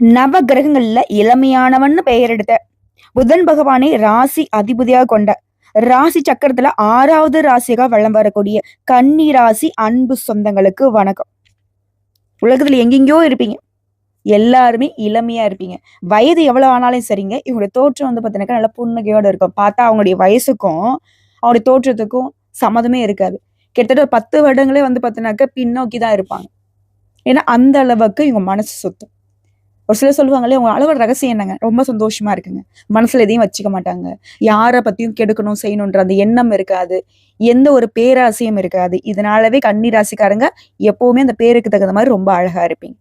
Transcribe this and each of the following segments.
நவ கிரகங்கள்ல இளமையானவன்னு பெயர் எடுத்த. புதன் பகவானை ராசி அதிபதியாக கொண்ட. ராசி சக்கரத்துல ஆறாவது ராசியாக வளம் வரக்கூடிய கன்னி ராசி அன்பு சொந்தங்களுக்கு வணக்கம். உலகத்துல எங்கெங்கயோ இருப்பீங்க. எல்லாருமே இளமையா இருப்பீங்க. வயது எவ்வளவு ஆனாலும் சரிங்க. இவங்களுடைய தோற்றம் வந்து பார்த்தீங்கன்னா நல்ல புன்னகையோட இருக்கும். பார்த்தா அவங்களுடைய வயசுக்கும் அவங்களுடைய தோற்றத்துக்கும் சம்மதமே இருக்காது. கிட்டத்தட்ட பத்து வருடங்களே வந்து பார்த்தீங்கன்னாக்க பின்னோக்கி தான் இருப்பாங்க. ஏன்னா அந்த அளவுக்கு இவங்க மனசு சுத்தம். ஒரு சிலர் சொல்லுவாங்களே உங்க அளவோட ரகசியம் என்னங்க? ரொம்ப சந்தோஷமா இருக்குங்க. மனசுல எதையும் வச்சுக்க மாட்டாங்க. யாரை பத்தியும் கெடுக்கணும் செய்யணுன்ற அந்த எண்ணம் இருக்காது. எந்த ஒரு பேராசையும் இருக்காது. இதனாலவே கன்னி ராசிக்காரங்க எப்பவுமே அந்த பேருக்கு தகுந்த மாதிரி ரொம்ப அழகா இருப்பீங்க.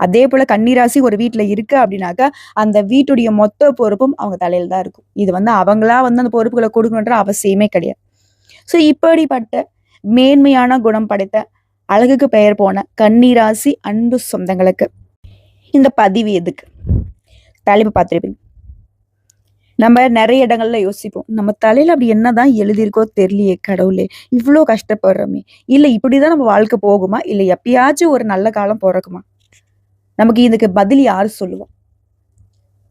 அதே போல கன்னிராசி ஒரு வீட்டுல இருக்கு அப்படின்னாக்கா அந்த வீட்டுடைய மொத்த பொறுப்பும் அவங்க தலையில தான் இருக்கும். இது வந்து அவங்களா வந்து அந்த பொறுப்புகளை கொடுக்கணுன்ற அவசியமே கிடையாது. ஸோ இப்படிப்பட்ட மேன்மையான குணம் படைத்த அழகுக்கு பெயர் போன கன்னிராசி அன்பு சொந்தங்களுக்கு இந்த பதிவு எதுக்கு? தலைப்பு பார்த்துருப்பீங்க நம்ம நிறைய இடங்கள்ல யோசிப்போம். நம்ம தலையில அப்படி என்னதான் எழுதியிருக்கோ தெரியலையே கடவுளே. இவ்வளோ கஷ்டப்படுறோமே. இல்லை இப்படிதான் நம்ம வாழ்க்கை போகுமா? இல்லை எப்பயாச்சும் ஒரு நல்ல காலம் பிறக்குமா? நமக்கு இதுக்கு பதில் யாரு சொல்லுவோம்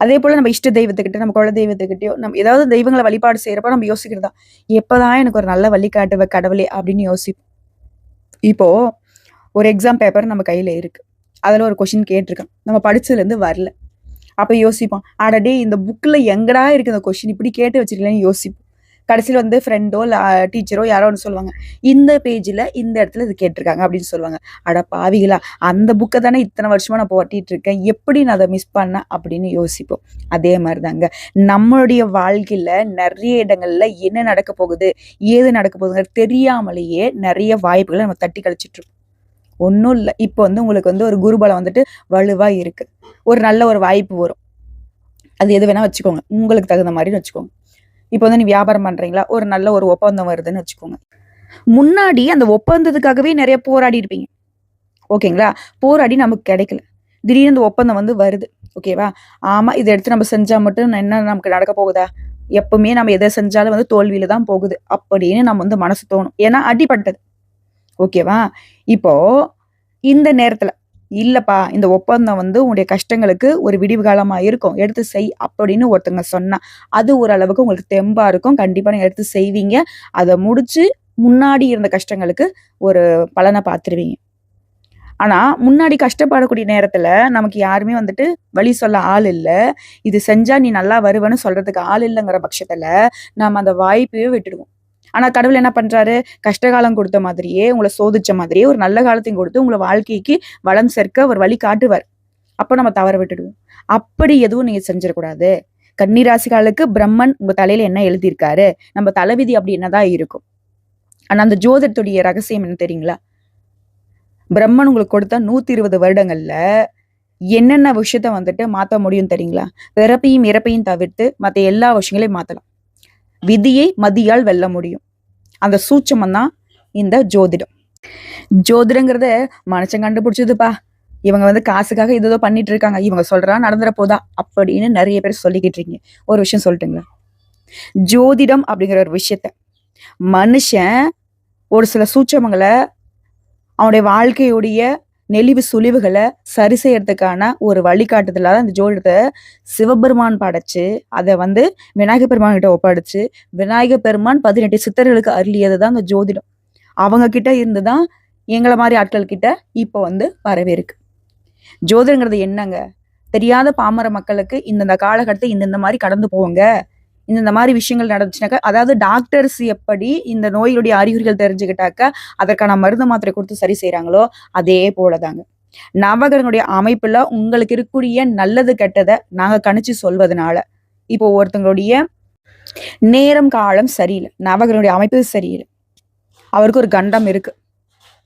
அதே போல நம்ம இஷ்ட தெய்வத்துக்கிட்ட நம்ம குல தெய்வத்துக்கிட்டயோ நம்ம ஏதாவது தெய்வங்களை வழிபாடு செய்யறப்ப நம்ம யோசிக்கிறதா? எப்பதான் எனக்கு ஒரு நல்ல வழிகாட்டுவ கடவுளே அப்படின்னு யோசிப்போம். இப்போ ஒரு எக்ஸாம் பேப்பர் நம்ம கையில இருக்கு. அதில் ஒரு கொஷின் கேட்டிருக்கான். நம்ம படித்ததுலேருந்து வரல. அப்போ யோசிப்போம் ஆடடே இந்த புக்கில் எங்கடா இருக்குது இந்த கொஷின் இப்படி கேட்டு வச்சிருக்கலன்னு யோசிப்போம். கடைசியில் வந்து ஃப்ரெண்டோ இல்லை டீச்சரோ யாரோ ஒன்று சொல்லுவாங்க. இந்த பேஜில் இந்த இடத்துல இது கேட்டிருக்காங்க அப்படின்னு சொல்லுவாங்க. அட பாவிகளா அந்த புக்கை தானே இத்தனை வருஷமாக நான் போட்டிகிட்டு இருக்கேன். எப்படி நான் அதை மிஸ் பண்ணேன் அப்படின்னு யோசிப்போம். அதே மாதிரி தாங்க நம்மளுடைய வாழ்க்கையில் நிறைய இடங்களில் என்ன நடக்க போகுது ஏது நடக்க போகுதுங்க தெரியாமலேயே நிறைய வாய்ப்புகளை நம்ம தட்டி கழிச்சிட்ருக்கோம் ஒன்றும் இல்லை. இப்போ வந்து உங்களுக்கு வந்து ஒரு குருபலம் வந்துட்டு வலுவாக இருக்குது ஒரு நல்ல ஒரு வாய்ப்பு வரும். அது எது வேணால் வச்சுக்கோங்க. உங்களுக்கு தகுந்த மாதிரி வச்சுக்கோங்க. இப்போ வந்து நீ வியாபாரம் பண்ணுறீங்களா ஒரு நல்ல ஒரு ஒப்பந்தம் வருதுன்னு வச்சுக்கோங்க. முன்னாடி அந்த ஒப்பந்தத்துக்காகவே நிறைய போராடி இருப்பீங்க. ஓகேங்களா? போராடி நமக்கு கிடைக்கல. திடீர்னு இந்த ஒப்பந்தம் வந்து வருது. ஓகேவா? ஆமாம் இதை எடுத்து நம்ம செஞ்சால் மட்டும் என்ன நமக்கு நடக்க போகுதா? எப்பவுமே நம்ம எதை செஞ்சாலும் வந்து தோல்வியில தான் போகுது. அப்படின்னு நம்ம வந்து மனசு தோணும். ஏன்னா அடிப்பட்டது ஓகேவா? இப்போ இந்த நேரத்துல இல்லப்பா இந்த ஒப்பந்தம் வந்து உங்களுடைய கஷ்டங்களுக்கு ஒரு விடிவு காலமாக இருக்கும். எடுத்து செய் அப்படின்னு ஒருத்தங்க சொன்னா அது ஓரளவுக்கு உங்களுக்கு தெம்பா இருக்கும். கண்டிப்பாக நீங்கள் எடுத்து செய்வீங்க. அதை முடிச்சு முன்னாடி இருந்த கஷ்டங்களுக்கு ஒரு பலனை பார்த்துருவீங்க. ஆனால் முன்னாடி கஷ்டப்படக்கூடிய நேரத்தில் நமக்கு யாருமே வந்துட்டு வழி சொல்ல ஆள் இல்லை. இது செஞ்சால் நீ நல்லா வருவேன்னு சொல்கிறதுக்கு ஆள் இல்லைங்கிற பட்சத்தில் நாம் அந்த வாய்ப்பையே விட்டுடுவோம். ஆனால் கடவுள் என்ன பண்றாரு? கஷ்டகாலம் கொடுத்த மாதிரியே உங்களை சோதிச்ச மாதிரியே ஒரு நல்ல காலத்தையும் கொடுத்து உங்களை வாழ்க்கைக்கு வளம் சேர்க்க ஒரு வழி காட்டுவார். அப்போ நம்ம தவற விட்டுடுவோம். அப்படி எதுவும் நீங்கள் செஞ்சிடக்கூடாது. கன்னிராசிகளுக்கு பிரம்மன் உங்கள் தலையில் என்ன எழுதியிருக்காரு? நம்ம தலைவிதி அப்படி என்னதான் இருக்கும். ஆனால் அந்த ஜோதத்துடைய ரகசியம் என்ன தெரியுங்களா? பிரம்மன் உங்களுக்கு கொடுத்த நூற்றி இருபது வருடங்களில் என்னென்ன விஷயத்த வந்துட்டு மாற்ற முடியும் தெரியுங்களா? பிறப்பையும் இறப்பையும் தவிர்த்து மற்ற எல்லா விஷயங்களையும் மாற்றலாம் விதியை மதியால் வெல்ல முடியும். அந்த சூட்சமம் தான் இந்த ஜோதிடம். ஜோதிடங்கிறத மனுஷன் கண்டுபிடிச்சதுப்பா. இவங்க வந்து காசுக்காக ஏதோ பண்ணிட்டு இருக்காங்க இவங்க சொல்றா நடந்துற போதா அப்படின்னு நிறைய பேர் சொல்லிக்கிட்டு இருக்கீங்க. ஒரு விஷயம் சொல்லட்டுங்களா? ஜோதிடம் அப்படிங்கிற ஒரு விஷயத்த மனுஷன் ஒரு சில சூட்சமங்களை அவனுடைய வாழ்க்கையுடைய நெளிவு சுழிவுகளை சரி செய்யறதுக்கான ஒரு வழிகாட்டுதலாக அந்த ஜோதிடத்தை சிவபெருமான் படைச்சு அதை வந்து விநாயகர் பெருமான் கிட்ட ஒப்படைச்சு விநாயகர் பெருமான் பதினெட்டு சித்தர்களுக்கு அருளியது தான் அந்த ஜோதிடம். அவங்க கிட்ட இருந்து தான் எங்களை மாதிரி ஆட்கள் கிட்ட இப்போ வந்து வரவேற்கு ஜோதிடங்கிறது என்னங்க? தெரியாத பாமர மக்களுக்கு இந்தந்த காலகட்டத்தை இந்தந்த மாதிரி கடந்து போங்க. இந்த மாதிரி விஷயங்கள் நடந்துச்சுனாக்கா அதாவது டாக்டர்ஸ் எப்படி இந்த நோயுடைய அறிகுறிகள் தெரிஞ்சுக்கிட்டாக்க அதற்கான மருந்து மாத்திரை கொடுத்து சரி செய்கிறாங்களோ அதே போலதாங்க. நவகிரகங்களுடைய அமைப்புல உங்களுக்கு இருக்கக்கூடிய நல்லது கெட்டதை நாங்க கணிச்சு சொல்வதனால இப்போ ஒருத்தங்களுடைய நேரம் காலம் சரியில்லை. நவகரனுடைய அமைப்பு சரியில்லை. அவருக்கு ஒரு கண்டம் இருக்கு.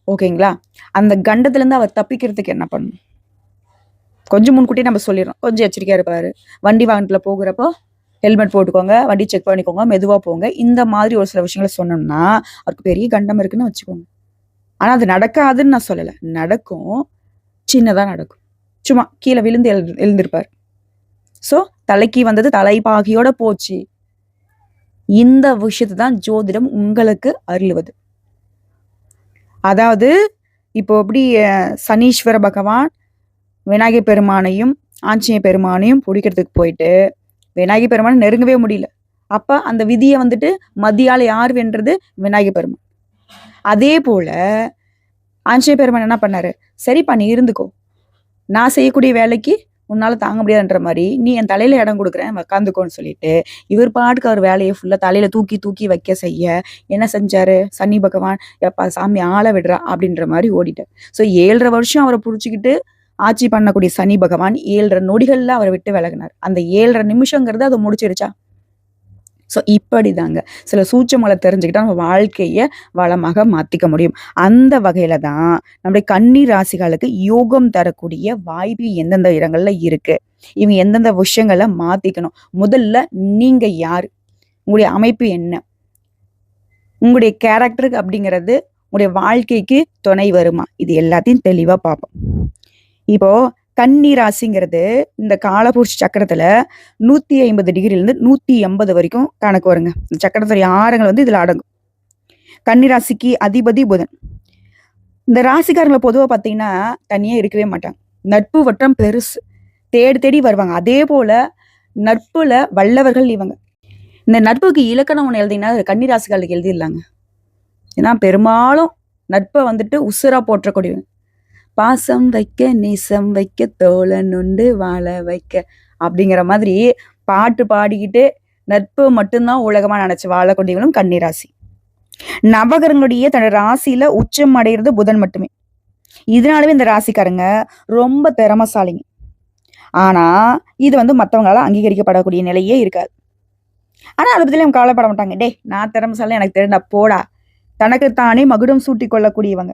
ஓகேங்களா? அந்த கண்டத்துல இருந்து அவர் தப்பிக்கிறதுக்கு என்ன பண்ணணும்? கொஞ்சம் முன்கூட்டியே நம்ம சொல்லிடுறோம். கொஞ்சம் எச்சரிக்கையா இருப்பாரு. வண்டி வாகனத்துல போகிறப்போ ஹெல்மெட் போட்டுக்கோங்க வண்டி செக் பண்ணிக்கோங்க மெதுவாக போங்க. இந்த மாதிரி ஒரு சில விஷயங்களை சொன்னோம்னா அவருக்கு பெரிய கண்டம் இருக்குன்னு வச்சுக்கோங்க. ஆனால் அது நடக்காதுன்னு நான் சொல்லலை. நடக்கும். சின்னதாக நடக்கும். சும்மா கீழே விழுந்து எழு எழுந்திருப்பார். ஸோ தலைக்கு வந்தது தலைப்பாகியோட போச்சு. இந்த விஷயத்தை தான் ஜோதிடம் உங்களுக்கு அருளுவது. அதாவது இப்போ எப்படி சனீஸ்வர பகவான் விநாயகர் பெருமானையும் ஆஞ்சநேய பெருமானையும் பிடிக்கிறதுக்கு போயிட்டு விநாயகி பெருமானை நெருங்கவே முடியல. அப்ப அந்த விதியை வந்துட்டு மதியால யார் வென்றது? விநாயகி பெருமான். அதே போல ஆஞ்சநேய பெருமான் என்ன பண்ணாரு? சரிப்பா நீ இருந்துக்கோ. நான் செய்யக்கூடிய வேலைக்கு உன்னால் தாங்க முடியாதுன்ற மாதிரி நீ என் தலையில் இடம் கொடுக்குறேன் உக்காந்துக்கோன்னு சொல்லிட்டு இவர் பாட்டுக்கு அவர் வேலையை ஃபுல்லாக தலையில் தூக்கி தூக்கி வைக்க செய்ய என்ன செஞ்சாரு? சன்னி பகவான் எப்பா சாமி ஆளை விடுறா அப்படின்ற மாதிரி ஓடிட்டார். ஸோ ஏழரை வருஷம் அவரை பிடிச்சிக்கிட்டு ஆட்சி பண்ணக்கூடிய சனி பகவான் ஏழரை நொடிகள்ல அவரை விட்டு விலகினார். அந்த ஏழரை நிமிஷங்கிறது அதை முடிச்சிருச்சா? ஸோ இப்படி தாங்க சில சூட்சமலை தெரிஞ்சுக்கிட்டா நம்ம வாழ்க்கையை வளமாக மாத்திக்க முடியும். அந்த வகையில தான் நம்முடைய கன்னி ராசிகளுக்கு யோகம் தரக்கூடிய வாய்ப்பு எந்தெந்த இடங்களில் இருக்கு? இவங்க எந்தெந்த விஷயங்களை மாற்றிக்கணும் முதல்ல நீங்கள் யார்? உங்களுடைய அமைப்பு என்ன? உங்களுடைய கேரக்டருக்கு அப்படிங்கிறது உங்களுடைய வாழ்க்கைக்கு துணை வருமா? இது எல்லாத்தையும் தெளிவாக பார்ப்போம். இப்போ கன்னி ராசிங்கிறது இந்த காலபுருஷ சக்கரத்துல நூத்தி ஐம்பது டிகிரிலேருந்து நூத்தி எண்பது வரைக்கும் கணக்கு வருங்க. இந்த சக்கரத்துடைய ஆரங்கள் வந்து இதுல அடங்கும். கன்னி ராசிக்கு அதிபதி புதன். இந்த ராசிக்காரங்களை பொதுவா பாத்தீங்கன்னா தனியா இருக்கவே மாட்டாங்க. நட்பு வட்டம் பெருசு. தேடி தேடி வருவாங்க. அதே போல நட்புல வல்லவர்கள் இவங்க. இந்த நட்புக்கு இலக்கணம் ஒன்று எழுதிங்கன்னா கன்னி ராசிக்காரர்களுக்கு எழுதிடலாங்க. ஏன்னா பெரும்பாலும் நட்பை வந்துட்டு உசுரா போற்றக்கூடியவங்க. பாசம் வைக்க நேசம் வைக்க தோழன் உண்டு வாழ வைக்க அப்படிங்கிற மாதிரி பாட்டு பாடிக்கிட்டு நட்பு மட்டும்தான் உலகமாக நினச்சி வாழக்கூடியவங்களும் கன்னிராசி. நவகரங்களுடைய தன்னோட ராசியில உச்சம் அடைகிறது புதன் மட்டுமே. இதனாலவே இந்த ராசிக்காரங்க ரொம்ப திறமசாலிங்க. ஆனா இது வந்து மற்றவங்களால அங்கீகரிக்கப்படக்கூடிய நிலையே இருக்காது. ஆனா அதை பத்தி அவங்க கவலைப்பட மாட்டாங்க. டேய் நான் திறமசாலி எனக்கு தெரிஞ்சா போடா. தனக்கு தானே மகுடம் சூட்டி கொள்ளக்கூடியவங்க.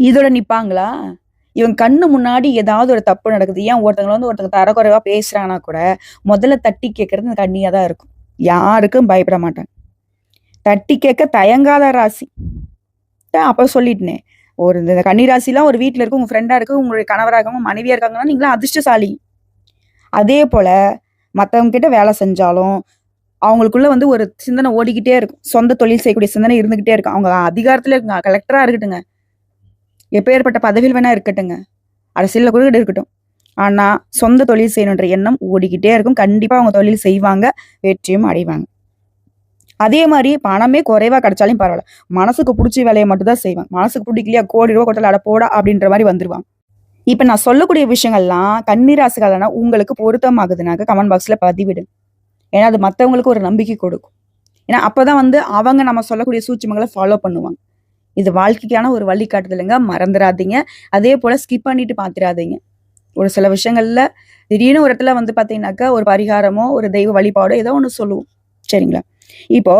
இதோட நிற்பாங்களா இவன் கண்ணு முன்னாடி ஏதாவது ஒரு தப்பு நடக்குது. ஏன் ஒருத்தங்களை வந்து ஒருத்தங்க தரக்குறைவாக பேசுகிறானா கூட முதல்ல தட்டி கேட்கறது இந்த கண்ணியாக தான் இருக்கும். யாருக்கும் பயப்பட மாட்டாங்க தட்டி கேட்க தயங்காத ராசி. அப்போ சொல்லிட்டேனே. ஒரு இந்த கன்னி ராசிலாம் ஒரு வீட்டில் இருக்கு உங்கள் ஃப்ரெண்டாக இருக்கு உங்களுடைய கணவராக இருக்காங்க இருக்காங்கன்னா நீங்களும் அதிர்ஷ்டசாலி. அதே போல் மத்தவங்க கிட்ட வேலை செஞ்சாலும் அவங்களுக்குள்ள வந்து ஒரு சிந்தனை ஓடிக்கிட்டே இருக்கும். சொந்த தொழில் செய்யக்கூடிய சிந்தனை இருந்துகிட்டே இருக்கும். அவங்க அதிகாரத்தில் இருக்குங்க கலெக்டராக இருக்கட்டுங்க. எப்பேற்பட்ட பதவியில் வேணா இருக்கட்டுங்க. அரசியலில் கூட இருக்கட்டும். ஆனால் சொந்த தொழில் செய்யணுன்ற எண்ணம் ஓடிக்கிட்டே இருக்கும். கண்டிப்பாக அவங்க தொழில் செய்வாங்க வெற்றியும் அடைவாங்க. அதே மாதிரி பணமே குறைவா கிடைச்சாலும் பரவாயில்ல. மனசுக்கு பிடிச்ச வேலையை மட்டும் தான் செய்வாங்க மனசுக்கு பிடிக்கலையா கோடி ரூபா கொடுத்தால அட போடா அப்படின்ற மாதிரி வந்துருவாங்க இப்போ நான் சொல்லக்கூடிய விஷயங்கள்லாம் கன்னிராசிகள்னா உங்களுக்கு பொருத்தமாகுதுனாக்க கமெண்ட் பாக்ஸில் பதிவிடுங்க ஏன்னா அது மற்றவங்களுக்கு ஒரு நம்பிக்கை கொடுக்கும். ஏன்னா அப்போ தான் வந்து அவங்க நம்ம சொல்லக்கூடிய சூட்சமங்களை ஃபாலோ பண்ணுவாங்க. இது வாழ்க்கைக்கான ஒரு வழிகாட்டுதலுங்க. மறந்துடாதீங்க அதே போல் ஸ்கிப் பண்ணிட்டு பார்த்துடாதீங்க ஒரு சில விஷயங்கள்ல திடீர்னு ஒரு இடத்துல வந்து பார்த்தீங்கன்னாக்கா ஒரு பரிகாரமோ ஒரு தெய்வ வழிபாடோ ஏதோ ஒன்று சொல்லுவோம். சரிங்களா? இப்போ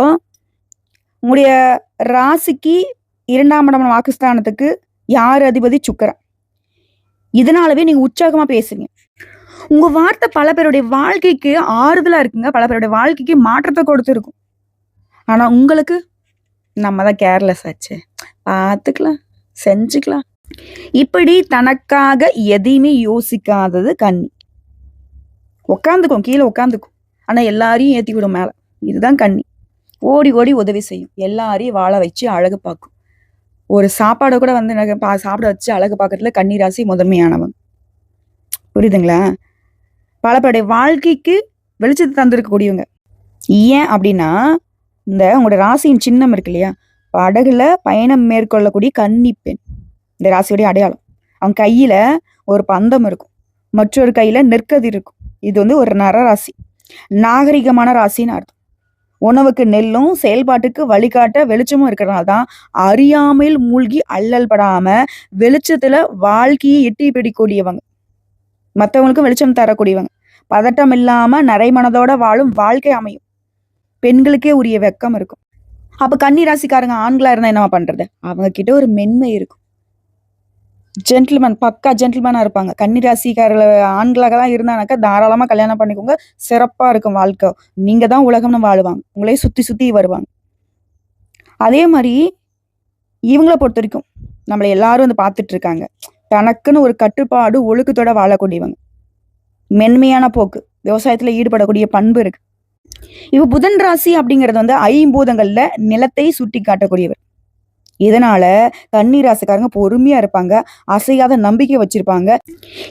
உங்களுடைய ராசிக்கு இரண்டாம் இடம் வாக்குஸ்தானத்துக்கு யார் அதிபதி? சுக்கரன். இதனாலவே நீங்கள் உற்சாகமாக பேசுங்க உங்க வார்த்தை பல பேருடைய வாழ்க்கைக்கு ஆறுதலா இருக்குங்க. பல பேருடைய வாழ்க்கைக்கு மாற்றத்தை கொடுத்துருக்கும். ஆனா உங்களுக்கு நம்ம தான் கேர்லெஸ் ஆச்சு. பார்த்துக்கலாம் செஞ்சுக்கலாம். இப்படி தனக்காக எதையுமே யோசிக்காதது கண்ணி. உக்காந்துக்கும் கீழே உட்காந்துக்கும் ஆனா எல்லாரையும் ஏத்தி விடும் மேல. இதுதான் கண்ணி. ஓடி ஓடி உதவி செய்யும். எல்லாரையும் வாழ வச்சு அழகு பார்க்கும். ஒரு சாப்பாடை கூட வந்து எனக்கு பா சாப்பிட வச்சு அழகு பார்க்கறதுல கன்னி ராசி முதன்மையானவன். புரியுதுங்களா? பலபடை வாழ்க்கைக்கு வெளிச்சத்தை தந்திருக்கக்கூடியவங்க. ஏன் அப்படின்னா இந்த உங்களோட ராசியின் சின்னம் இருக்கு இல்லையா? படகுல பயணம் மேற்கொள்ளக்கூடிய கன்னிப்பெண் இந்த ராசியுடைய அடையாளம். அவன் கையில ஒரு பந்தம் இருக்கும். மற்றொரு கையில நெற்கதிர் இருக்கும். இது வந்து ஒரு நரராசி நாகரிகமான ராசின்னு அர்த்தம். உணவுக்கு நெல்லும் செயல்பாட்டுக்கு வழிகாட்ட வெளிச்சமும் இருக்கிறனால தான் அறியாமையில் மூழ்கி அல்லல் படாம வெளிச்சத்துல வாழ்க்கையை எட்டி பிடிக்கூடியவங்க மற்றவங்களுக்கும் வெளிச்சம் தரக்கூடியவங்க. பதட்டம் இல்லாம நரைமனதோட வாழும் வாழ்க்கை அமையும். பெண்களுக்கே உரிய வெக்கம் இருக்கும். அப்ப கன்னி ராசிக்காரங்க ஆண்களா இருந்தா என்னவா பண்றது? அவங்க கிட்ட ஒரு மென்மை இருக்கும். ஜென்டில்மேன் பக்கா ஜென்டில்மேனா இருப்பாங்க. கன்னி ராசிக்காரர்கள் ஆண்களாக தான் இருந்தானாக்கா தாராளமா கல்யாணம் பண்ணிக்கோங்க. சிறப்பா இருக்கும் வாழ்க்கை. நீங்க தான் உலகம்னு வாழுவாங்க. உங்களே சுத்தி சுத்தி வருவாங்க. அதே மாதிரி இவங்கள பொறுத்த வரைக்கும் நம்மளை எல்லாரும் வந்து பார்த்துட்டு இருக்காங்க தனக்குன்னு ஒரு கட்டுப்பாடு ஒழுக்கத்தோட வாழக்கூடியவங்க. மென்மையான போக்கு. விவசாயத்துல ஈடுபடக்கூடிய பண்பு இருக்கு. இப்போ புதன் ராசி அப்படிங்கிறது வந்து ஐம்பூதங்கள்ல நிலத்தை சுட்டி காட்டக்கூடியவர் இதனால கன்னிராசிக்காரங்க பொறுமையா இருப்பாங்க அசையாத நம்பிக்கை வச்சிருப்பாங்க.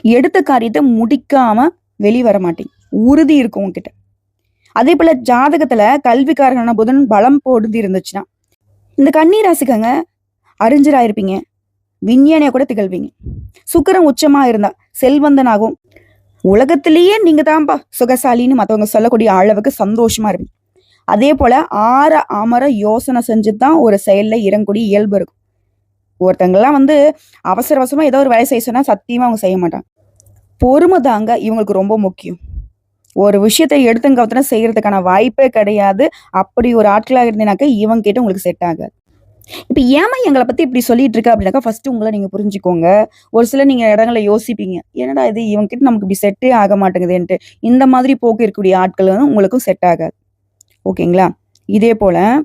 எடுத்த காரியத்தை முடிக்காம வெளி வர உறுதி இருக்கும் உங்ககிட்ட அதே போல ஜாதகத்துல கல்விக்காரங்களான புதன் பலம் பொருந்தி இருந்துச்சுன்னா இந்த கன்னி ராசிக்காங்க அறிஞராயிருப்பீங்க விஞ்ஞானியா கூட திகழ்வீங்க. சுக்கிரன் உச்சமா இருந்தா செல்வந்தனாகவும் உலகத்திலேயே நீங்க தான்ப்பா சுகசாலின்னு மற்றவங்க சொல்லக்கூடிய அளவுக்கு சந்தோஷமா இருப்பீங்க. அதே போல ஆற அமர யோசனை செஞ்சு தான் ஒரு செயல்ல இறங்கக்கூடிய இயல்பு இருக்கும். ஒருத்தங்கெல்லாம் வந்து அவசர அவசரமா ஏதோ ஒரு வேலை செய்ய சொன்னா சத்தியமா அவங்க செய்ய மாட்டாங்க. பொறுமை தாங்க இவங்களுக்கு ரொம்ப முக்கியம். ஒரு விஷயத்தை எடுத்துங்க செய்யறதுக்கான வாய்ப்பே கிடையாது. அப்படி ஒரு ஆட்களாக இருந்தீங்கன்னாக்க இவங்க கிட்ட உங்களுக்கு செட் ஆகாது. இப்போ ஏமா எங்களை பத்தி இப்படி சொல்லிட்டு இருக்க அப்படின்னாக்கா ஃபர்ஸ்ட் உங்களை நீங்க புரிஞ்சுக்கோங்க. ஒரு சில நீங்க இடங்களை யோசிப்பீங்க. என்னடா இது? இவங்க கிட்ட நமக்கு இப்படி செட்டே ஆக மாட்டேங்குதுன்ட்டு. இந்த மாதிரி போக்கு இருக்கக்கூடிய ஆட்கள் வந்து உங்களுக்கும் செட் ஆகாது. ஓகேங்களா? இதே போல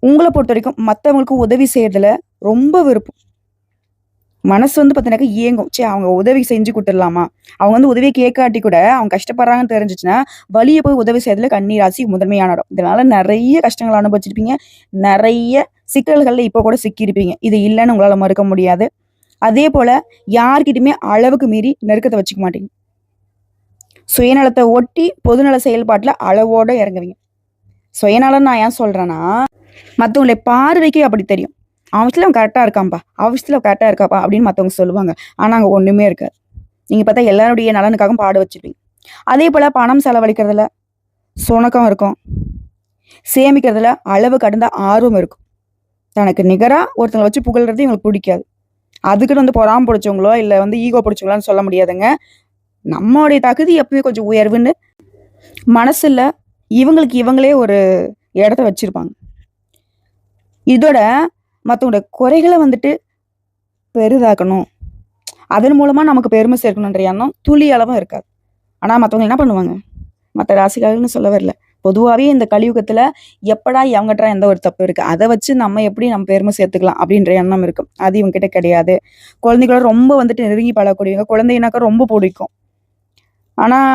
உங்களை பொறுத்த வரைக்கும் மற்றவங்களுக்கும் உதவி செய்யறதுல ரொம்ப விருப்பம். மனசு வந்து பார்த்தீங்கன்னாக்கா இயங்கும். சே அவங்க உதவி செஞ்சு கொடுத்துடலாமா? அவங்க வந்து உதவி கேட்காட்டி கூட அவங்க கஷ்டப்படுறாங்கன்னு தெரிஞ்சிச்சுன்னா வழியை போய் உதவி செய்யறதுல ராசி முதன்மையான இடம் இதனால நிறைய கஷ்டங்கள் அனுபவிச்சிருப்பீங்க. நிறைய சிக்கல்களில் இப்போ கூட சிக்கியிருப்பீங்க. இது இல்லைன்னு உங்களால் மறுக்க முடியாது. அதே போல யார்கிட்டயுமே அளவுக்கு மீறி நெருக்கத்தை வச்சுக்க மாட்டீங்க. சுயநலத்தை ஒட்டி பொதுநல செயல்பாட்டில் அளவோட இறங்குவீங்க. சுயநலம் நான் ஏன் சொல்கிறேன்னா மற்றவங்களை பார்வைக்கு அப்படி தெரியும். அவசியம் அவன் கரெக்டாக இருக்கான்ப்பா அவசியத்தில் கரெக்டாக இருக்காப்பா அப்படின்னு மற்றவங்க சொல்லுவாங்க. ஆனால் அங்கே ஒன்றுமே இருக்காது. நீங்கள் பார்த்தா எல்லாருடைய நலனுக்காகவும் பாட வச்சுருப்பீங்க. அதே போல் பணம் செலவழிக்கிறதுல சுணக்கம் இருக்கும். சேமிக்கிறதுல அளவு கடந்த ஆர்வம் இருக்கும். தனக்கு நிகராக ஒருத்தங்களை வச்சு புகழ்றது இவங்களுக்கு பிடிக்காது. அதுக்குன்னு வந்து பொறாம பிடிச்சவங்களோ இல்லை வந்து ஈகோ பிடிச்சவங்களான்னு சொல்ல முடியாதுங்க. நம்மளுடைய தகுதி எப்பவுமே கொஞ்சம் உயர்வுன்னு மனசில் இவங்களுக்கு இவங்களே ஒரு இடத்த வச்சுருப்பாங்க. இதோட மற்றவங்களோட குறைகளை வந்துட்டு பெரிதாக்கணும். அதன் மூலமாக நமக்கு பெருமை சேர்க்கணுன்ற எண்ணம் துளி அளவும் இருக்காது. ஆனால் மற்றவங்க என்ன பண்ணுவாங்க? மற்ற ராசிகாரர்கள்னு சொல்ல வரல. பொதுவாகவே இந்த கலியுகத்தில் எப்படா இவங்ககிட்ட எந்த ஒரு தப்பு இருக்குது அதை வச்சு நம்ம எப்படி நம்ம பெருமை சேர்த்துக்கலாம் அப்படின்ற எண்ணம் இருக்கும். அது இவங்ககிட்ட கிடையாது. குழந்தைகளோட ரொம்ப வந்துட்டு நெருங்கி பழக்கூடியவங்க குழந்தைனாக்கா ரொம்ப பிடிக்கும். ஆனால்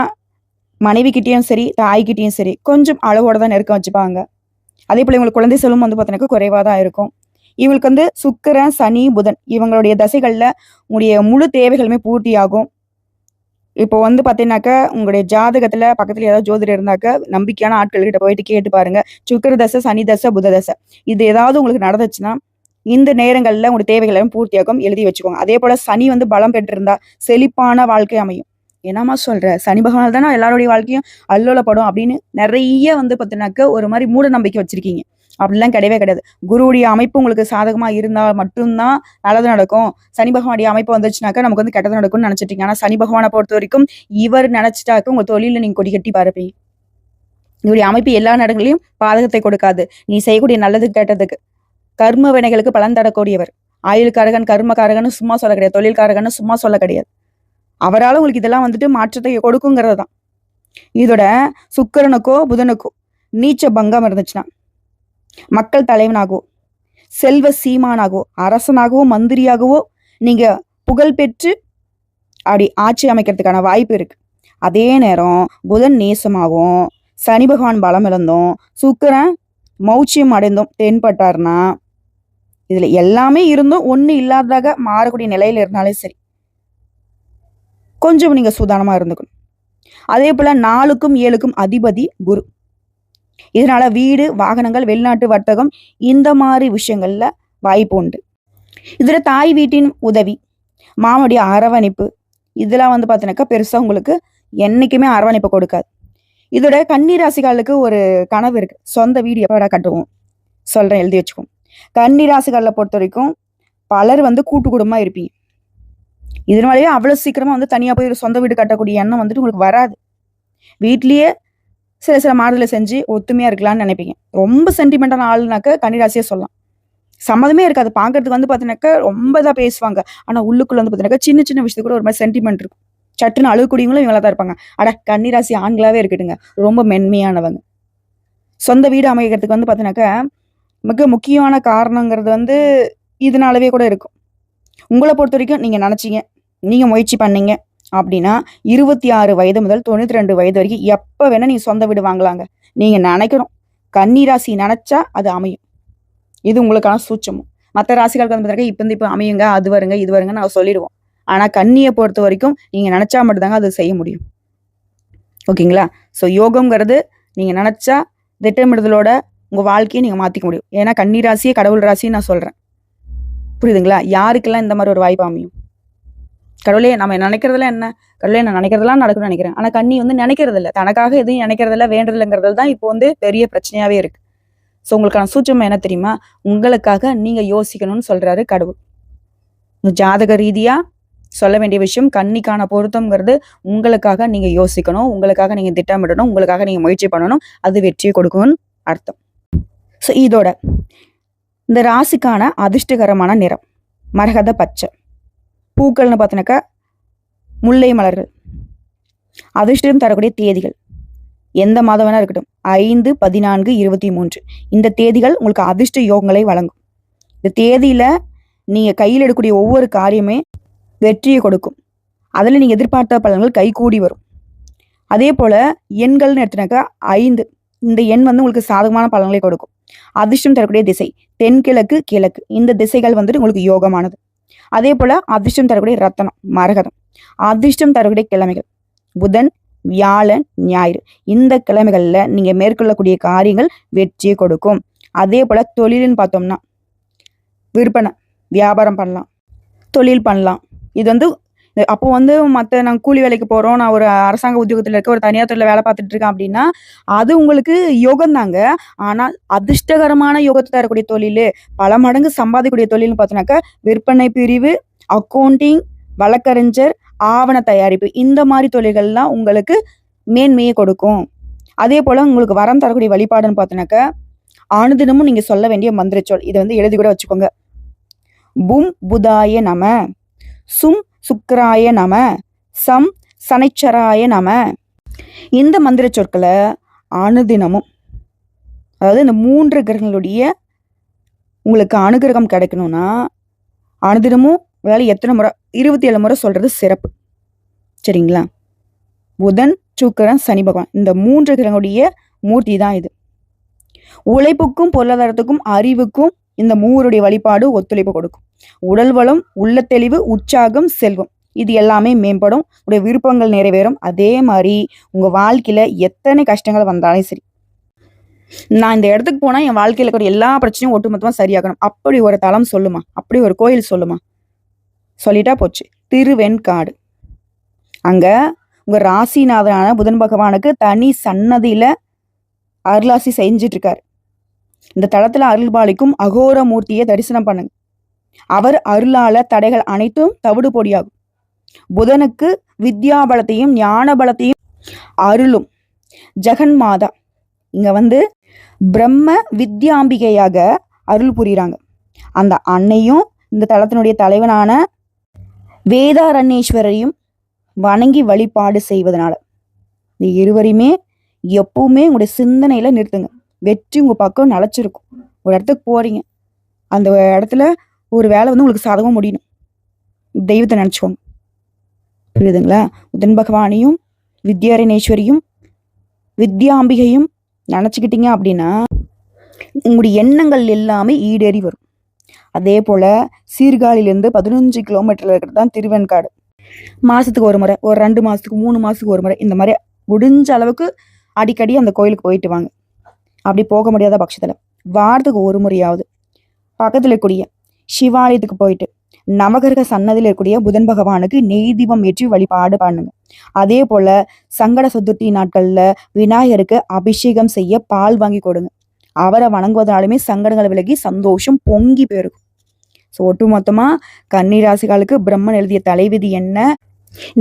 மனைவி கிட்டேயும் சரி தாய்கிட்டேயும் சரி கொஞ்சம் அளவோட தான் நெருக்கம் வச்சுப்பாங்க. அதே போல் இவங்களுக்கு குழந்தை செல்வம் வந்து பார்த்தீங்கன்னா குறைவாக தான் இருக்கும். இவங்களுக்கு வந்து சுக்கரன் சனி புதன் இவங்களுடைய தசைகளில் உங்களுடைய முழு தேவைகளுமே பூர்த்தி ஆகும் இப்போ வந்து பார்த்தீங்கன்னாக்கா உங்களுடைய ஜாதகத்தில் பக்கத்தில் ஏதாவது ஜோதிடர் இருந்தாக்க நம்பிக்கையான ஆட்கள் கிட்ட போயிட்டு கேட்டு பாருங்க. சுக்கர தசை சனி தசை புத தசை. இது ஏதாவது உங்களுக்கு நடந்துச்சுன்னா இந்த நேரங்களில் உங்களுடைய தேவைகளையும் பூர்த்தியாகும் எழுதி வச்சுக்கோங்க. அதே போல் சனி வந்து பலம் பெற்றிருந்தா செழிப்பான வாழ்க்கை அமையும். என்னம்மா சொல்கிற சனி பகவான் தானே எல்லாருடைய வாழ்க்கையும் அல்லோலப்படும் அப்படின்னு நிறைய வந்து பார்த்தீங்கன்னாக்க ஒரு மாதிரி மூட நம்பிக்கை வச்சுருக்கீங்க. அப்படிலாம் கிடையவே கிடையாது. குருவுடைய அமைப்பு உங்களுக்கு சாதகமா இருந்தால் மட்டும்தான் நல்லது நடக்கும். சனி பகவானுடைய அமைப்பு வந்துச்சுனாக்கா நமக்கு வந்து கெட்டது நடக்கும்னு நினைச்சிட்டீங்க. ஆனா சனி பகவானை பொறுத்த வரைக்கும் இவர் நினைச்சிட்டாக்க உங்க தொழில நீங்க கொடி கட்டி பாருப்பீங்க. இவருடைய அமைப்பு எல்லா நேரங்களையும் பாதகத்தை கொடுக்காது. நீ செய்யக்கூடிய நல்லது கெட்டதுக்கு. கர்ம வினைகளுக்கு பலன் தரக்கூடியவர். ஆயுள்காரகன் கர்மக்காரகன் சும்மா சொல்ல கிடையாது. தொழில்காரகன் சும்மா சொல்ல கிடையாது. அவரால் உங்களுக்கு இதெல்லாம் வந்துட்டு மாற்றத்தை கொடுக்குங்கிறது தான் இதோட சுக்கரனுக்கோ புதனுக்கோ நீச்ச பங்கம் இருந்துச்சுன்னா மக்கள் தலைவனாகவோ செல்வ சீமானாகவோ அரசனாகவோ மந்திரியாகவோ நீங்கள் புகழ் பெற்று அப்படி ஆட்சி அமைக்கிறதுக்கான வாய்ப்பு இருக்கு. அதே நேரம் புதன் நேசமாகவும் சனி பகவான் பலம் இழந்தோம் சுக்கிரன் மௌச்சியம் அடைந்தோம் தென்பட்டார்னா இதில் எல்லாமே இருந்தும் ஒன்றும் இல்லாததாக மாறக்கூடிய நிலையில் இருந்தாலே சரி. கொஞ்சம் நீங்கள் சூதானமாக இருந்துக்கணும். அதே போல நாலுக்கும் ஏழுக்கும் அதிபதி குரு. இதனால வீடு வாகனங்கள் வெளிநாட்டு வர்த்தகம் இந்த மாதிரி விஷயங்கள்ல வாய்ப்பு உண்டு. இதுல தாய் வீட்டின் உதவி மாமனுடைய அரவணைப்பு. இதெல்லாம் வந்து பார்த்தீங்கன்னாக்கா பெருசா உங்களுக்கு என்னைக்குமே அரவணைப்பு கொடுக்காது. இதோட கன்னிராசிகளுக்கு ஒரு கனவு இருக்கு. சொந்த வீடு எப்படா கட்டுவோம்? சொல்றேன் எழுதி வச்சுக்கோம் கன்னிராசிகளில் பொறுத்த வரைக்கும் பலர் வந்து கூட்டு குடும்பமா இருப்பீங்க. இதனாலேயே அவ்வளவு சீக்கிரமா வந்து தனியாக போய் ஒரு சொந்த வீடு கட்டக்கூடிய எண்ணம் வந்துட்டு உங்களுக்கு வராது. வீட்லேயே சில சில மாடலை செஞ்சு ஒத்துமையாக இருக்கலாம்னு நினைப்பீங்க. ரொம்ப சென்டிமெண்டான ஆளுனாக்க கன்னிராசியாக சொல்லலாம். சம்மதமே இருக்காது. பார்க்கறதுக்கு வந்து பார்த்தீங்கன்னாக்கா ரொம்ப இதாக பேசுவாங்க. ஆனால் உள்ளுக்குள்ள வந்து பார்த்தீங்கன்னாக்கா சின்ன சின்ன விஷயத்துக்கு கூட ஒரு மாதிரி சென்டிமெண்ட் இருக்கும். சட்டுன்னு அழுகக்கூடியவங்களும் இவங்களா தான் இருப்பாங்க. அட கன்னிராசி ஆண்களாகவே இருக்கட்டுங்க. ரொம்ப மென்மையானவங்க. சொந்த வீடு அமைக்கிறதுக்கு வந்து பார்த்தீங்கன்னாக்கா மிக முக்கியமான காரணங்கிறது வந்து இதனாலவே கூட இருக்கும். உங்களை பொறுத்த வரைக்கும் நீங்கள் நினச்சிங்க. நீங்கள் முயற்சி பண்ணீங்க. அப்படின்னா இருபத்தி ஆறு வயது முதல் தொண்ணூத்தி ரெண்டு வயது வரைக்கும் எப்போ வேணால் நீங்கள் சொந்த வீடு வாங்கலாங்க. நீங்கள் நினைக்கணும். கன்னிராசி நினச்சா அது அமையும். இது உங்களுக்கான சூட்சமும். மற்ற ராசிகளுக்கு வந்து பார்த்தீங்கன்னா இப்போ இப்போ அமையுங்க அது வருங்க இது வருங்க நான் சொல்லிடுவோம். ஆனால் கன்னியை பொறுத்த வரைக்கும் நீங்கள் நினச்சா மட்டும்தாங்க அது செய்ய முடியும். ஓகேங்களா? ஸோ யோகங்கிறது நீங்கள் நினச்சா திட்டமிடுதலோட உங்கள் வாழ்க்கையை நீங்கள் மாற்றிக்க முடியும். ஏன்னா கன்னி ராசியே கடவுள் ராசின்னு நான் சொல்கிறேன் புரியுதுங்களா? யாருக்கெல்லாம் இந்த மாதிரி ஒரு வாய்ப்பு அமையும்? கடவுளே நம்ம நினைக்கிறதுல என்ன? கடவுளே நான் நினைக்கிறதெல்லாம் நடக்கும்னு நினைக்கிறேன். ஆனா கண்ணி வந்து நினைக்கிறதில்ல. தனக்காக எதுவும் நினைக்கிறதில்ல வேண்டதில்லைங்கிறது தான் இப்போ வந்து பெரிய பிரச்சனையாவே இருக்கு. ஸோ உங்களுக்கான சூச்சம் என்ன தெரியுமா? உங்களுக்காக நீங்க யோசிக்கணும்னு சொல்றாரு கடவுள். ஜாதக ரீதியா சொல்ல வேண்டிய விஷயம் கண்ணிக்கான பொருத்தம்ங்கிறது உங்களுக்காக நீங்க யோசிக்கணும் உங்களுக்காக நீங்க திட்டமிடணும் உங்களுக்காக நீங்க முயற்சி பண்ணணும் அது வெற்றியை கொடுக்கும்னு அர்த்தம். ஸோ இதோட இந்த ராசிக்கான அதிர்ஷ்டகரமான நிறம் மரகத பச்சை. பூக்கள்னு பார்த்தோன்னாக்கா முல்லை மலர்கள். அதிர்ஷ்டம் தரக்கூடிய தேதிகள். எந்த மாதம் வேணா இருக்கட்டும். ஐந்து பதினான்கு இருபத்தி மூன்று. இந்த தேதிகள் உங்களுக்கு அதிர்ஷ்ட யோகங்களை வழங்கும். இந்த தேதியில் நீங்கள் கையில் எடுக்கக்கூடிய ஒவ்வொரு காரியமே வெற்றியை கொடுக்கும். அதில் நீங்கள் எதிர்பார்த்த பலன்கள் கைகூடி வரும். அதே போல் எண்கள்னு எடுத்தினாக்கா ஐந்து. இந்த எண் வந்து உங்களுக்கு சாதகமான பலன்களை கொடுக்கும். அதிர்ஷ்டம் தரக்கூடிய திசை. தென்கிழக்கு கிழக்கு. இந்த திசைகள் வந்துட்டு உங்களுக்கு யோகமானது. அதே போல அதிர்ஷ்டம் தரக்கூடிய ரத்தனம் மரகதம். அதிர்ஷ்டம் தரக்கூடிய கிழமைகள். புதன் வியாழன் ஞாயிறு. இந்த கிழமைகளில் நீங்கள் மேற்கொள்ளக்கூடிய காரியங்கள் வெற்றியை கொடுக்கும். அதே போல தொழில்னு பார்த்தோம்னா விற்பனை வியாபாரம் பண்ணலாம் தொழில் பண்ணலாம். இது வந்து அப்போ வந்து மற்ற நான் கூலி வேலைக்கு போகிறோம் நான் ஒரு அரசாங்க உத்தியோகத்தில் இருக்க ஒரு தனியார் துறையில் வேலை பார்த்துட்டு இருக்கேன் அப்படின்னா அது உங்களுக்கு யோகம் தாங்க. ஆனால் அதிர்ஷ்டகரமான யோகத்தை தரக்கூடிய தொழில் பல மடங்கு சம்பாதிக்கக்கூடிய தொழில்னு பார்த்தோன்னாக்கா விற்பனை பிரிவு அக்கௌண்டிங் வழக்கறிஞர் ஆவண தயாரிப்பு இந்த மாதிரி தொழில்கள்லாம் உங்களுக்கு மேன்மையை கொடுக்கும். அதே போல் உங்களுக்கு வரம் தரக்கூடிய வழிபாடுன்னு பார்த்தோன்னாக்கா ஆனதினமும் நீங்கள் சொல்ல வேண்டிய மந்திரச்சொல் இதை வந்து எழுதி கூட வச்சுக்கோங்க. பும் புதாய நம. சும் சுக்கராய நம சம் சனைச்சராய நம. இந்த மந்திர சொற்களை அனுதினமும் அதாவது இந்த மூன்று கிரகங்களுடைய உங்களுக்கு அனுகிரகம் கிடைக்கணும்னா அனுதினமும் வேலை எத்தனை முறை இருபத்தி ஏழு முறை சொல்கிறது சிறப்பு. சரிங்களா? புதன் சுக்கிரன் சனி பகவான் இந்த மூன்று கிரகங்களுடைய மூர்த்தி தான் இது. உழைப்புக்கும் பொருளாதாரத்துக்கும் அறிவுக்கும் இந்த மூவருடைய வழிபாடு ஒத்துழைப்பு கொடுக்கும். உடல் வளம் உள்ள தெளிவு உற்சாகம் செல்வம். இது எல்லாமே மேம்படும். உடைய விருப்பங்கள் நிறைவேறும். அதே மாதிரி உங்க வாழ்க்கையில எத்தனை கஷ்டங்கள் வந்தாலும் சரி. நான் இந்த இடத்துக்கு போனா என் வாழ்க்கையில இருக்கிற எல்லா பிரச்சனையும் ஒட்டுமொத்தமா சரியாகணும். அப்படி ஒரு தளம் சொல்லுமா? அப்படி ஒரு கோயில் சொல்லுமா? சொல்லிட்டா போச்சு. திருவெண்காடு. அங்க உங்க ராசிநாதனான புதன் பகவானுக்கு தனி சன்னதியில அருளாசி செஞ்சிட்டு இருக்காரு இந்த தளத்தில் அருள்பாலிக்கும் அகோர மூர்த்தியை தரிசனம் பண்ணுங்க. அவர் அருளால தடைகள் அனைத்தும் தவிடு பொடியாகும். புதனுக்கு வித்யா பலத்தையும் ஞான பலத்தையும் அருளும். ஜெகன் மாதா இங்க வந்து பிரம்ம வித்யாம்பிகையாக அருள் புரியுறாங்க. அந்த அன்னையும் இந்த தளத்தினுடைய தலைவனான வேதாரண்யேஸ்வரரையும் வணங்கி வழிபாடு செய்வதனால. இந்த இருவரையுமே எப்பவுமே உங்களுடைய சிந்தனையில நிறுத்துங்க. வெற்றி உங்கள் பக்கம் நிலச்சிருக்கும். ஒரு இடத்துக்கு போகிறீங்க அந்த இடத்துல ஒரு வேலை வந்து உங்களுக்கு சாதகமாக முடியணும். தெய்வத்தை நினச்சிக்கோங்க. புரியுதுங்களா? புதன் பகவானையும் வித்யாரணேஸ்வரியும் வித்யாம்பிகையும் நினச்சிக்கிட்டீங்க அப்படின்னா உங்களுடைய எண்ணங்கள் எல்லாமே ஈடேறி வரும். அதே போல் சீர்காழிலேருந்து பதினஞ்சு கிலோமீட்டரில் இருக்கிறது தான் திருவெண்காடு. மாதத்துக்கு ஒரு முறை ஒரு ரெண்டு மாதத்துக்கு மூணு மாதத்துக்கு ஒரு முறை இந்த மாதிரி முடிஞ்ச அளவுக்கு அடிக்கடி அந்த கோயிலுக்கு போயிட்டு வாங்க. அப்படி போக முடியாத பட்சத்தில் வாரத்துக்கு ஒரு முறையாவது பக்கத்தில் இருக்கக்கூடிய சிவாலயத்துக்கு போயிட்டு நவகிரக சன்னதியில் இருக்கக்கூடிய புதன் பகவானுக்கு நெய் தீபம் ஏற்றி வழிபாடு பண்ணுங்க. அதே போல சங்கட சதுர்த்தி நாட்கள்ல விநாயகருக்கு அபிஷேகம் செய்ய பால் வாங்கி கொடுங்க. அவரை வணங்குவதாலுமே சங்கடங்கள் விலகி சந்தோஷம் பொங்கி போயிருக்கும் ஸோ ஒட்டுமொத்தமா கன்னிராசிகளுக்கு பிரம்மன் எழுதிய தலைவிதி என்ன?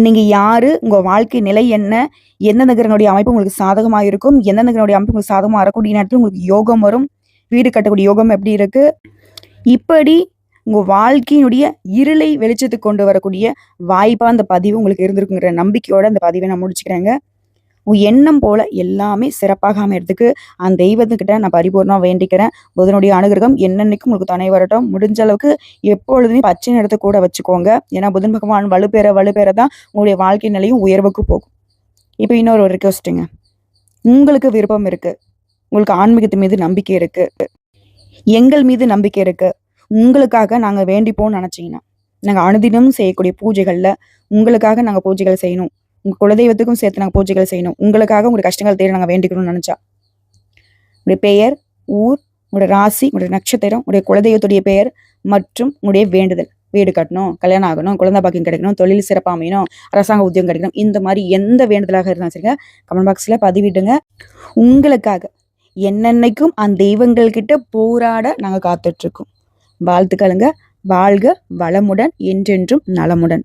நீங்கள் யாரு? உங்க வாழ்க்கை நிலை என்ன? எந்தெந்த கிரகனுடைய அமைப்பு உங்களுக்கு சாதகமாக இருக்கும்? எந்தெந்த கிரகனுடைய அமைப்பு உங்களுக்கு சாதகமாக வரக்கூடிய நேரத்தில் உங்களுக்கு யோகம் வரும்? வீடு கட்டக்கூடிய யோகம் எப்படி இருக்கு? இப்படி உங்க வாழ்க்கையினுடைய இருளை வெளிச்சத்துக்கு கொண்டு வரக்கூடிய வாய்ப்பா அந்த பதிவு உங்களுக்கு இருந்திருக்குங்கிற நம்பிக்கையோட அந்த பதிவை நான் முடிச்சுக்கிறேங்க. உன் எண்ணம் போல எல்லாமே சிறப்பாக அமையறதுக்கு அந்த தெய்வத்துக்கிட்ட நான் பரிபூர்ணமாக வேண்டிக்கிறேன். புதனுடைய அனுகிரகம் என்னென்னைக்கும் உங்களுக்கு துணை வரட்டும். முடிஞ்ச அளவுக்கு எப்பொழுதுமே பச்சை நிறத்தை கூட வச்சுக்கோங்க. ஏன்னா புதன் பகவான் வலுப்பெற வலுப்பெற தான் உங்களுடைய வாழ்க்கை நிலையும் உயர்வுக்கு போகும். இப்போ இன்னொரு ஒரு ரிக்வஸ்ட்டுங்க உங்களுக்கு விருப்பம் இருக்கு. உங்களுக்கு ஆன்மீகத்து மீது நம்பிக்கை இருக்கு. எங்கள் மீது நம்பிக்கை இருக்கு. உங்களுக்காக நாங்கள் வேண்டிப்போம்னு நினச்சிங்கன்னா நாங்கள் அனுதினமும் செய்யக்கூடிய பூஜைகளில் உங்களுக்காக நாங்கள் பூஜைகள் செய்யணும். உங்க குலதெய்வத்துக்கும் சேர்த்து நாங்கள் பூஜைகள் செய்யணும். உங்களுக்காக உங்களுடைய கஷ்டங்கள் தேடி நாங்கள் வேண்டிக்கணும்னு நினைச்சா. உங்களுடைய பெயர் ஊர் உங்களுடைய ராசி உங்களுடைய நட்சத்திரம் உங்களுடைய குலதெய்வத்துடைய பெயர் மற்றும் உங்களுடைய வேண்டுதல். வீடு கட்டணும் கல்யாணம் ஆகணும் குழந்தை பாக்கியம் கிடைக்கணும் தொழில் சிறப்பாக அமையணும் அரசாங்க உத்தியோகம் கிடைக்கணும். இந்த மாதிரி எந்த வேண்டுதலாக இருந்தாலும் சரிங்க கமெண்ட் பாக்ஸில் பதிவிடுங்க. உங்களுக்காக என்னென்னைக்கும் அந்த தெய்வங்கள் கிட்ட போராட நாங்கள் காத்துட்ருக்கோம் வாழ்த்துக்களுங்க. வாழ்க வளமுடன் என்றென்றும் நலமுடன்.